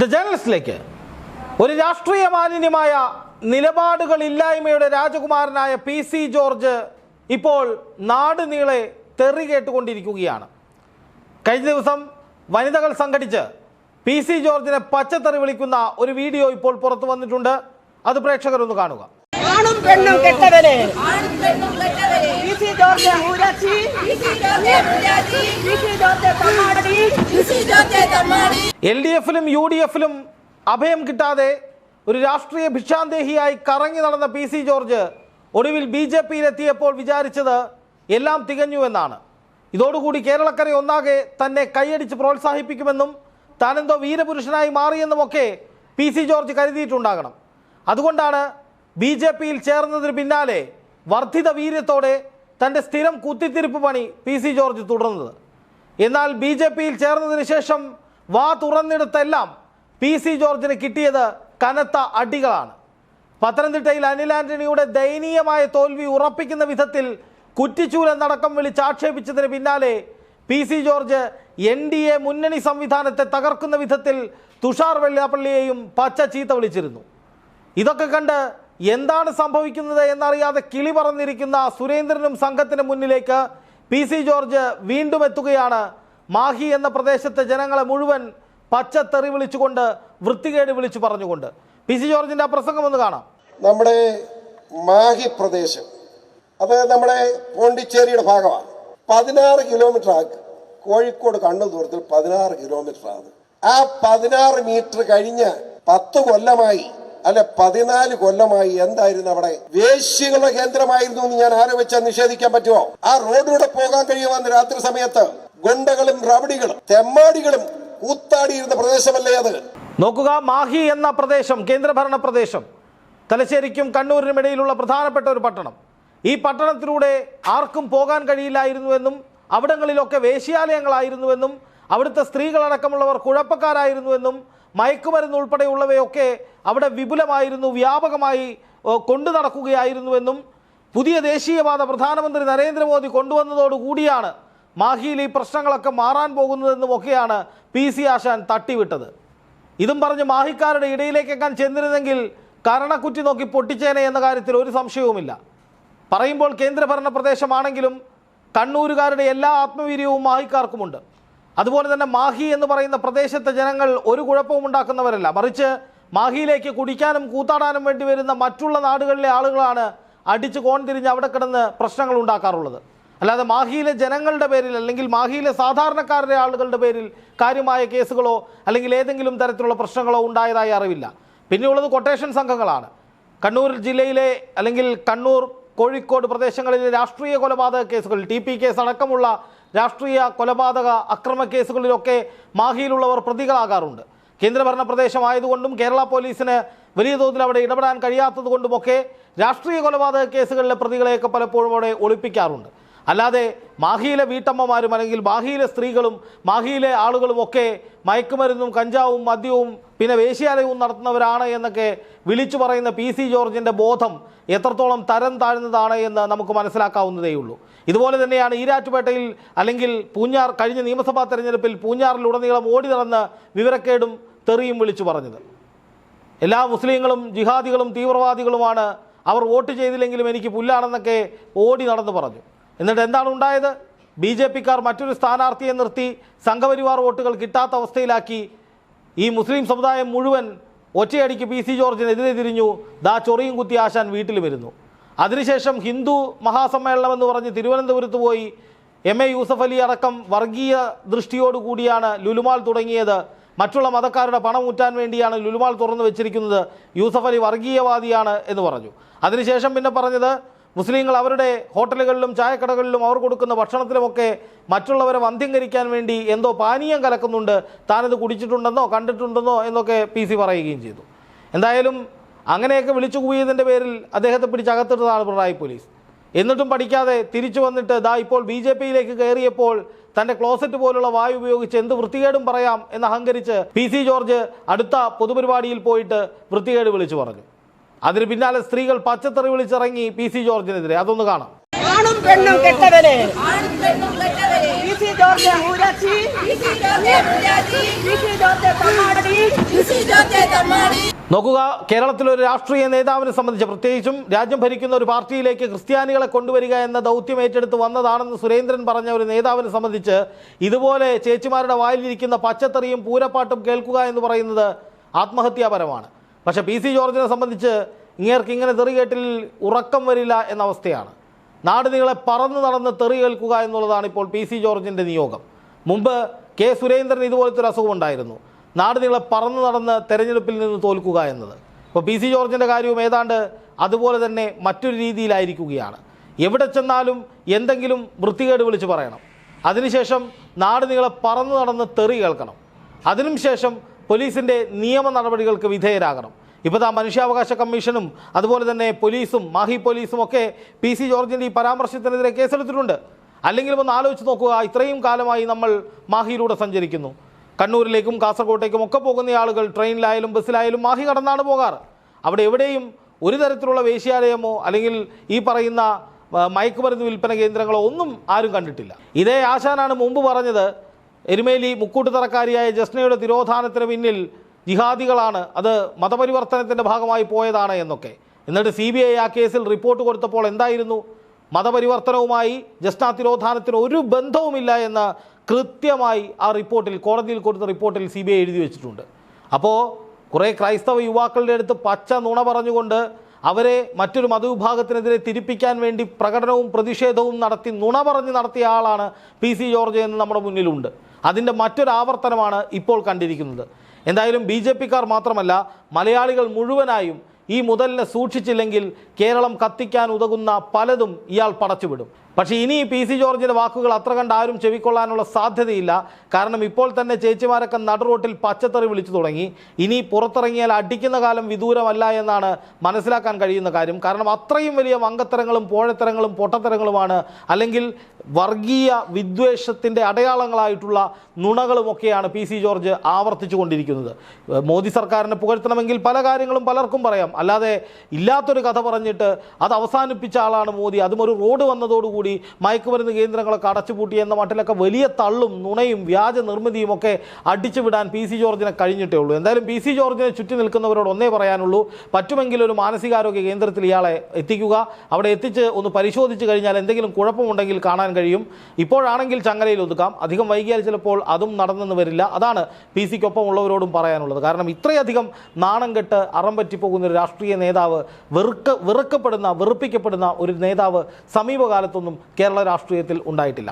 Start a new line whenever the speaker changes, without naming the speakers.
The ജേർണലിസ്റ്റിലേക്ക് ഒരു രാഷ്ട്രീയ മാലിന്യമായ നിലപാടുകളില്ലായ്മയുടെ രാജകുമാരനായ പി സി ജോർജ് ഇപ്പോൾ നാട് നീളെ തെറി കേട്ടുകൊണ്ടിരിക്കുകയാണ്. കഴിഞ്ഞ ദിവസം വനിതകൾ സംഘടിച്ച് പി സി ജോർജിനെ പച്ചത്തെറി വിളിക്കുന്ന ഒരു വീഡിയോ ഇപ്പോൾ പുറത്തു വന്നിട്ടുണ്ട്. അത് പ്രേക്ഷകരൊന്ന് കാണുക.
ആണും പെണ്ണും കെട്ടവരെ
ബിസി ജോർജ് മുരാജി
പി സി ജോർജ് തമ്മാടടി
ബിസി ജോർജ്
എൽ ഡി എഫിലും യു ഡി എഫിലും അഭയം കിട്ടാതെ ഒരു രാഷ്ട്രീയ ഭിക്ഷാന്തേഹിയായി കറങ്ങി നടന്ന പി സി ജോർജ് ഒടുവിൽ ബി ജെ പിയിലെത്തിയപ്പോൾ വിചാരിച്ചത് എല്ലാം തികഞ്ഞു എന്നാണ്. ഇതോടുകൂടി കേരളക്കര ഒന്നാകെ തന്നെ കൈയടിച്ച് പ്രോത്സാഹിപ്പിക്കുമെന്നും താനെന്തോ വീരപുരുഷനായി മാറിയെന്നുമൊക്കെ പി സി ജോർജ് കരുതിയിട്ടുണ്ടാകണം. അതുകൊണ്ടാണ് ബി ജെ പിയിൽ ചേർന്നതിന് പിന്നാലെ വർദ്ധിത വീര്യത്തോടെ തന്റെ സ്ഥിരം കുത്തിത്തിരിപ്പ് പണി പി സി ജോർജ് തുടർന്നത്. എന്നാൽ ബി ജെ പിയിൽ ചേർന്നതിന് ശേഷം വാ തുറന്നിടത്തെല്ലാം പി സി ജോർജിന് കിട്ടിയത് കനത്ത അടികളാണ്. പത്തനംതിട്ടയിൽ അനിൽ ആന്റണിയുടെ ദയനീയമായ തോൽവി ഉറപ്പിക്കുന്ന വിധത്തിൽ കുറ്റിച്ചൂലെന്നടക്കം വിളിച്ച് ആക്ഷേപിച്ചതിന് പിന്നാലെ P C George N D A മുന്നണി സംവിധാനത്തെ തകർക്കുന്ന വിധത്തിൽ തുഷാർ വെള്ളാപ്പള്ളിയെയും പച്ച ചീത്ത വിളിച്ചിരുന്നു. ഇതൊക്കെ കണ്ട് എന്താണ് സംഭവിക്കുന്നത് എന്നറിയാതെ കിളി പറന്നിരിക്കുന്ന സുരേന്ദ്രനും സംഘത്തിന് മുന്നിലേക്ക് പി സി ജോർജ് വീണ്ടും എത്തുകയാണ്. മാഹി എന്ന പ്രദേശത്തെ ജനങ്ങളെ മുഴുവൻ പച്ചത്തെറി വിളിച്ചുകൊണ്ട് വൃത്തികേട് വിളിച്ചു പറഞ്ഞുകൊണ്ട്. പി സി ജോർജിന്റെ ആ പ്രസംഗം ഒന്ന് കാണാം.
നമ്മുടെ മാഹി പ്രദേശം അത് നമ്മുടെ പോണ്ടിച്ചേരിയുടെ ഭാഗമാണ്. പതിനാറ് കിലോമീറ്റർ ആ കോഴിക്കോട് കണ്ണൂർ ദൂരത്തിൽ പതിനാറ് കിലോമീറ്റർ ആണ് ആ പതിനാറ് മീറ്റർ കഴിഞ്ഞ് പത്ത് കൊല്ലമായി അല്ലെ പതിനാല് കൊല്ലമായി എന്തായിരുന്നു അവിടെ? വേശ്യകളുടെ കേന്ദ്രമായിരുന്നു എന്ന് ഞാൻ ആരോപിച്ചാൽ നിഷേധിക്കാൻ പറ്റുമോ? ആ റോഡിലൂടെ പോകാൻ കഴിയുമെന്ന് രാത്രി സമയത്ത് ഗുണ്ടകളും റബടികളും തെമ്മാടികളും കൂത്താടിയിരുന്ന പ്രദേശമല്ലേ അത്?
നോക്കുക മാഹി എന്ന പ്രദേശം കേന്ദ്രഭരണ പ്രദേശം. തലശ്ശേരിക്കും കണ്ണൂരിനും ഇടയിലുള്ള പ്രധാനപ്പെട്ട ഒരു പട്ടണം. ഈ പട്ടണത്തിലൂടെ ആർക്കും പോകാൻ കഴിയില്ലായിരുന്നുവെന്നും അവിടങ്ങളിലൊക്കെ വേശ്യാലയങ്ങളായിരുന്നുവെന്നും അവിടുത്തെ സ്ത്രീകളടക്കമുള്ളവർ കുഴപ്പക്കാരായിരുന്നുവെന്നും മയക്കുമരുന്ന് ഉൾപ്പെടെയുള്ളവയൊക്കെ അവിടെ വിപുലമായിരുന്നു വ്യാപകമായി കൊണ്ടു നടക്കുകയായിരുന്നുവെന്നും പുതിയ ദേശീയവാദ പ്രധാനമന്ത്രി നരേന്ദ്രമോദി കൊണ്ടുവന്നതോടുകൂടിയാണ് മാഹിയിൽ ഈ പ്രശ്നങ്ങളൊക്കെ മാറാൻ പോകുന്നതെന്നും ഒക്കെയാണ് പി സി ആശാൻ തട്ടിവിട്ടത്. ഇതും പറഞ്ഞ് മാഹിക്കാരുടെ ഇടയിലേക്കെങ്ങാൻ ചെന്നിരുന്നെങ്കിൽ കരണക്കുറ്റി നോക്കി പൊട്ടിച്ചേനെ എന്ന കാര്യത്തിൽ ഒരു സംശയവുമില്ല. പറയുമ്പോൾ കേന്ദ്രഭരണ പ്രദേശമാണെങ്കിലും കണ്ണൂരുകാരുടെ എല്ലാ ആത്മവീര്യവും മാഹിക്കാർക്കുമുണ്ട്. അതുപോലെ തന്നെ മാഹി എന്ന് പറയുന്ന പ്രദേശത്തെ ജനങ്ങൾ ഒരു കുഴപ്പവും ഉണ്ടാക്കുന്നവരല്ല. മറിച്ച് മാഹിയിലേക്ക് കുടിക്കാനും കൂത്താടാനും വേണ്ടി വരുന്ന മറ്റുള്ള നാടുകളിലെ ആളുകളാണ് അടിച്ച് കോൺ തിരിഞ്ഞ് അവിടെ കിടന്ന് പ്രശ്നങ്ങൾ ഉണ്ടാക്കാറുള്ളത്. അല്ലാതെ മാഹിയിലെ ജനങ്ങളുടെ പേരിൽ അല്ലെങ്കിൽ മാഹിയിലെ സാധാരണക്കാരുടെ ആളുകളുടെ പേരിൽ കാര്യമായ കേസുകളോ അല്ലെങ്കിൽ ഏതെങ്കിലും തരത്തിലുള്ള പ്രശ്നങ്ങളോ ഉണ്ടായതായി അറിവില്ല. പിന്നെയുള്ളത് കൊട്ടേഷൻ സംഘങ്ങളാണ്. കണ്ണൂർ ജില്ലയിലെ അല്ലെങ്കിൽ കണ്ണൂർ കോഴിക്കോട് പ്രദേശങ്ങളിലെ രാഷ്ട്രീയ കൊലപാതക കേസുകൾ ടി പി കേസ് അടക്കമുള്ള രാഷ്ട്രീയ കൊലപാതക അക്രമ കേസുകളിലൊക്കെ മാഹിയിലുള്ളവർ പ്രതികളാകാറുണ്ട്. കേന്ദ്രഭരണ പ്രദേശമായതുകൊണ്ടും കേരള പോലീസിന് വലിയ തോതിൽ അവിടെ ഇടപെടാൻ കഴിയാത്തതുകൊണ്ടുമൊക്കെ രാഷ്ട്രീയ കൊലപാതക കേസുകളിലെ പ്രതികളെയൊക്കെ പലപ്പോഴും അവിടെ ഒളിപ്പിക്കാറുണ്ട്. അല്ലാതെ മാഹിയിലെ വീട്ടമ്മമാരും അല്ലെങ്കിൽ മാഹിയിലെ സ്ത്രീകളും മാഹിയിലെ ആളുകളും ഒക്കെ മയക്കുമരുന്നും കഞ്ചാവും മദ്യവും പിന്നെ വേശ്യാലയവും നടത്തുന്നവരാണ് എന്നൊക്കെ വിളിച്ചു പറയുന്ന പി സി ജോർജിന്റെ ബോധം എത്രത്തോളം തരം താഴ്ന്നതാണ് എന്ന് നമുക്ക് മനസ്സിലാക്കാവുന്നതേയുള്ളൂ ഇതുപോലെ തന്നെയാണ് ഈരാറ്റുപേട്ടയിൽ അല്ലെങ്കിൽ പൂഞ്ഞാർ കഴിഞ്ഞ നിയമസഭാ തെരഞ്ഞെടുപ്പിൽ പൂഞ്ഞാറിലുടനീളം ഓടി നടന്ന് വിവരക്കേടും തെറിയും വിളിച്ചു പറഞ്ഞത്. എല്ലാ മുസ്ലിങ്ങളും ജിഹാദികളും തീവ്രവാദികളുമാണ് അവർ വോട്ട് ചെയ്തില്ലെങ്കിലും എനിക്ക് പുല്ലാണെന്നൊക്കെ ഓടി നടന്ന് പറഞ്ഞു. എന്നിട്ട് എന്താണ് ഉണ്ടായത്? ബി ജെ പിക്കാർ മറ്റൊരു സ്ഥാനാർത്ഥിയെ നിർത്തി സംഘപരിവാർ വോട്ടുകൾ കിട്ടാത്ത അവസ്ഥയിലാക്കി. ഈ മുസ്ലിം സമുദായം മുഴുവൻ ഒറ്റയടിക്ക് പി സി ജോർജിനെതിരെ തിരിഞ്ഞു. ദാ ചൊറിയും കുത്തി ആശാൻ വീട്ടിൽ വരുന്നു. അതിനുശേഷം ഹിന്ദു മഹാസമ്മേളനം എന്ന് പറഞ്ഞ് തിരുവനന്തപുരത്ത് പോയി. എം എ യൂസഫ് അലി അടക്കം വർഗീയ ദൃഷ്ടിയോടുകൂടിയാണ് ലുലുമാൾ തുടങ്ങിയത്. മറ്റുള്ള മതക്കാരുടെ പണം ഊറ്റാൻ വേണ്ടിയാണ് ലുലുമാൾ തുറന്നു വെച്ചിരിക്കുന്നത്. യൂസഫ് അലി വർഗീയവാദിയാണ് എന്ന് പറഞ്ഞു. അതിനുശേഷം പിന്നെ പറഞ്ഞത് മുസ്ലിങ്ങൾ അവരുടെ ഹോട്ടലുകളിലും ചായക്കടകളിലും അവർ കൊടുക്കുന്ന ഭക്ഷണത്തിലുമൊക്കെ മറ്റുള്ളവരെ വന്ധ്യംകരിക്കാൻ വേണ്ടി എന്തോ പാനീയം കലക്കുന്നുണ്ട്. താനത് കുടിച്ചിട്ടുണ്ടെന്നോ കണ്ടിട്ടുണ്ടെന്നോ എന്നൊക്കെ പി സി പറയുകയും ചെയ്തു. എന്തായാലും അങ്ങനെയൊക്കെ വിളിച്ചു കൂവിയതിന്റെ പേരിൽ അദ്ദേഹത്തെ പിടിച്ചകത്തിട്ടതാണ് പിണറായി പോലീസ്. എന്നിട്ടും പഠിക്കാതെ തിരിച്ചു വന്നിട്ട് ദാ ഇപ്പോൾ ബി ജെ പിയിലേക്ക് കയറിയപ്പോൾ തന്റെ ക്ലോസറ്റ് പോലുള്ള വായു ഉപയോഗിച്ച് എന്ത് വൃത്തികേടും പറയാം എന്ന് അഹങ്കരിച്ച് പി സി ജോർജ് അടുത്ത പൊതുപരിപാടിയിൽ പോയിട്ട് വൃത്തികേട് വിളിച്ചു പറഞ്ഞു. അതിന് പിന്നാലെ സ്ത്രീകൾ പച്ചത്തറി വിളിച്ചിറങ്ങി പി സി ജോർജിനെതിരെ. അതൊന്ന് കാണാം.
ആണും പെണ്ണും കെട്ടവരെ.
ആണും പെണ്ണും കെട്ടവരെ.
പി സി ജോർജ് മൂരാച്ചി
ബിസി ജോർജ് മുരാജി
പി സി ജോർജ് തമ്മാടടി
ബിസി
നോക്കുക കേരളത്തിലെ ഒരു രാഷ്ട്രീയ നേതാവിനെ സംബന്ധിച്ച് പ്രത്യേകിച്ചും രാജ്യം ഭരിക്കുന്ന ഒരു പാർട്ടിയിലേക്ക് ക്രിസ്ത്യാനികളെ കൊണ്ടുവരിക എന്ന ദൗത്യം ഏറ്റെടുത്ത് വന്നതാണെന്ന് സുരേന്ദ്രൻ പറഞ്ഞ ഒരു നേതാവിനെ സംബന്ധിച്ച് ഇതുപോലെ ചേച്ചിമാരുടെ വായിലിരിക്കുന്ന പച്ചത്തറിയും പൂരപ്പാട്ടും കേൾക്കുക എന്ന് പറയുന്നത് ആത്മഹത്യാപരമാണ്. പക്ഷേ പി സി ജോർജിനെ സംബന്ധിച്ച് ഇങ്ങേർക്ക് ഇങ്ങനെ തെറി കേട്ടിൽ ഉറക്കം വരില്ല എന്ന അവസ്ഥയാണ്. നാട് നിങ്ങളെ പറന്ന് നടന്ന് തെറി കേൾക്കുക എന്നുള്ളതാണ് ഇപ്പോൾ പി സി ജോർജിന്റെ നിയോഗം. മുമ്പ് കെ സുരേന്ദ്രൻ ഇതുപോലത്തെ ഒരു അസുഖമുണ്ടായിരുന്നു നാട് നിങ്ങളെ പറന്ന് നടന്ന് തെരഞ്ഞെടുപ്പിൽ നിന്ന് തോൽക്കുക എന്നത്. ഇപ്പോൾ പി സി ജോർജിന്റെ കാര്യവും ഏതാണ്ട് അതുപോലെ തന്നെ മറ്റൊരു രീതിയിലായിരിക്കുകയാണ്. എവിടെ ചെന്നാലും എന്തെങ്കിലും വൃത്തികേട് വിളിച്ച് പറയണം. അതിനുശേഷം നാട് നിങ്ങളെ പറന്നു നടന്ന് തെറി കേൾക്കണം. അതിനും ശേഷം പോലീസിന്റെ നിയമ നടപടികൾക്ക് വിധേയരാകണം. ഇപ്പോൾ താ മനുഷ്യാവകാശ കമ്മീഷനും അതുപോലെ തന്നെ പോലീസും മാഹി പോലീസും ഒക്കെ പി സി ജോർജിന്റെ ഈ പരാമർശത്തിനെതിരെ കേസെടുത്തിട്ടുണ്ട്. അല്ലെങ്കിൽ ഒന്ന് ആലോചിച്ച് നോക്കുക ഇത്രയും കാലമായി നമ്മൾ മാഹിയിലൂടെ സഞ്ചരിക്കുന്നു. കണ്ണൂരിലേക്കും കാസർഗോട്ടേക്കും ഒക്കെ പോകുന്ന ആളുകൾ ട്രെയിനിലായാലും ബസ്സിലായാലും മാഹി കടന്നാണ് പോകാറ്. അവിടെ എവിടെയും ഒരു തരത്തിലുള്ള വേശ്യാലയമോ അല്ലെങ്കിൽ ഈ പറയുന്ന മയക്കുമരുന്ന് വിൽപ്പന കേന്ദ്രങ്ങളോ ഒന്നും ആരും കണ്ടിട്ടില്ല. ഇതേ ആശാനാണ് മുമ്പ് പറഞ്ഞത് എരുമേലി മുക്കൂട്ടുതറക്കാരിയായ ജസ്നയുടെ തിരോധാനത്തിന് പിന്നിൽ ജിഹാദികളാണ്. അത് മതപരിവർത്തനത്തിന്റെ ഭാഗമായി പോയതാണ് എന്നൊക്കെ. എന്നിട്ട് സി ബി ഐ ആ കേസിൽ റിപ്പോർട്ട് കൊടുത്തപ്പോൾ എന്തായിരുന്നു? മതപരിവർത്തനവുമായി ജസ്ന തിരോധാനത്തിന് ഒരു ബന്ധവുമില്ല എന്ന് കൃത്യമായി ആ റിപ്പോർട്ടിൽ കോടതിയിൽ കൊടുത്ത റിപ്പോർട്ടിൽ സി ബി ഐ എഴുതി വെച്ചിട്ടുണ്ട്. അപ്പോൾ കുറേ ക്രൈസ്തവ യുവാക്കളുടെ അടുത്ത് പച്ച നുണ പറഞ്ഞുകൊണ്ട് അവരെ മറ്റൊരു മതവിഭാഗത്തിനെതിരെ തിരിപ്പിക്കാൻ വേണ്ടി പ്രകടനവും പ്രതിഷേധവും നടത്തി നുണ പറഞ്ഞ് നടത്തിയ ആളാണ് പി സി ജോർജ് എന്ന് നമ്മുടെ മുന്നിലുണ്ട്. അതിന്റെ മറ്റൊരാവർത്തനമാണ് ഇപ്പോൾ കണ്ടിരിക്കുന്നത്. എന്തായാലും ബി ജെ പിക്കാർ മാത്രമല്ല മലയാളികൾ മുഴുവനായും ഈ മുതലിനെ സൂക്ഷിച്ചില്ലെങ്കിൽ കേരളം കത്തിക്കാൻ ഉതകുന്ന പലതും ഇയാൾ പടച്ചുവിടും. പക്ഷേ ഇനി പി സി ജോർജിന്റെ വാക്കുകൾ അത്ര കണ്ട് ആരും ചെവിക്കൊള്ളാനുള്ള സാധ്യതയില്ല. കാരണം ഇപ്പോൾ തന്നെ ചേച്ചിമാരൊക്കെ നടുറോട്ടിൽ പച്ചത്തറി വിളിച്ചു തുടങ്ങി. ഇനി പുറത്തിറങ്ങിയാൽ അടിക്കുന്ന കാലം വിദൂരമല്ല എന്നാണ് മനസ്സിലാക്കാൻ കഴിയുന്ന കാര്യം. കാരണം അത്രയും വലിയ വങ്കത്തരങ്ങളും പോഴത്തരങ്ങളും പൊട്ടത്തരങ്ങളുമാണ് അല്ലെങ്കിൽ വർഗീയ വിദ്വേഷത്തിന്റെ അടയാളങ്ങളായിട്ടുള്ള നുണകളുമൊക്കെയാണ് പി സി ജോർജ് ആവർത്തിച്ചു കൊണ്ടിരിക്കുന്നത്. മോദി സർക്കാരിനെ പുകഴ്ത്തണമെങ്കിൽ പല കാര്യങ്ങളും പലർക്കും പറയാം. അല്ലാതെ ഇല്ലാത്തൊരു കഥ പറഞ്ഞിട്ട് അത് അവസാനിപ്പിച്ച ആളാണ് മോദി. അതും ഒരു റോഡ് വന്നതോടുകൂടി മയക്കുമരുന്ന് കേന്ദ്രങ്ങളൊക്കെ അടച്ചുപൂട്ടി എന്ന മട്ടിലൊക്കെ വലിയ തള്ളും നുണയും വ്യാജ നിർമ്മിതിയും ഒക്കെ അടിച്ചു വിടാൻ പി സി ജോർജിനെ കഴിഞ്ഞിട്ടേ ഉള്ളൂ. എന്തായാലും പി സി ജോർജിനെ ചുറ്റി നിൽക്കുന്നവരോട് ഒന്നേ പറയാനുള്ളൂ. പറ്റുമെങ്കിൽ ഒരു മാനസികാരോഗ്യ കേന്ദ്രത്തിൽ ഇയാളെ എത്തിക്കുക. അവിടെ എത്തിച്ച് ഒന്ന് പരിശോധിച്ച് കഴിഞ്ഞാൽ എന്തെങ്കിലും കുഴപ്പമുണ്ടെങ്കിൽ കാണാൻ കഴിയും. ഇപ്പോഴാണെങ്കിൽ ചങ്ങലയിൽ ഒതുക്കാം. അധികം വൈകിയാൽ ചിലപ്പോൾ അതും നടന്നെന്ന് വരില്ല. അതാണ് പി സിക്കൊപ്പം ഉള്ളവരോടും പറയാനുള്ളത്. കാരണം ഇത്രയധികം നാണം കെട്ട് അറം പറ്റിപ്പോകുന്ന ഒരു രാഷ്ട്രീയ നേതാവ് വെറുക്ക വെറുക്കപ്പെടുന്ന വെറുപ്പിക്കപ്പെടുന്ന ഒരു നേതാവ് സമീപകാലത്തൊന്നും കേരള രാഷ്ട്രീയത്തിൽ ഉണ്ടായിട്ടില്ല.